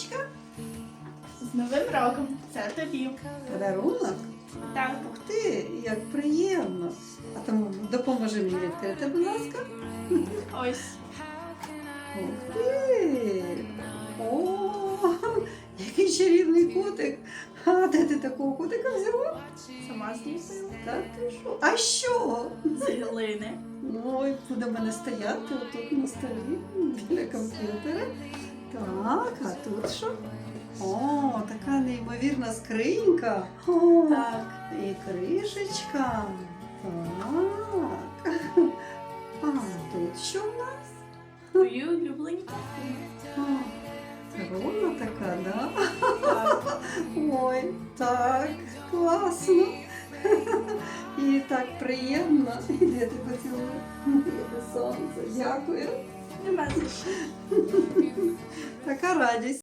Сонечка, З Новим роком! Це тобі. подарунок. Так. Ух ти, як приємно. А тому допоможи мені відкрити, будь ласка. Ось. Ух ти! О, який чарівний котик. А де ти такого котика взяла? Сама зліпила. Та ти що? А що? З глини. Ой, буде в мене стояти отут на столі біля комп'ютера. Так, а тут що? О, така неймовірна скринька. О, Так. і кришечка. Так. А тут що в нас? Твої улюблені. Корона така, да? Так. Ой, так, класно. І так приємно. І де ти поцілую? Яке сонце. Дякую. Нема за що. Така радість.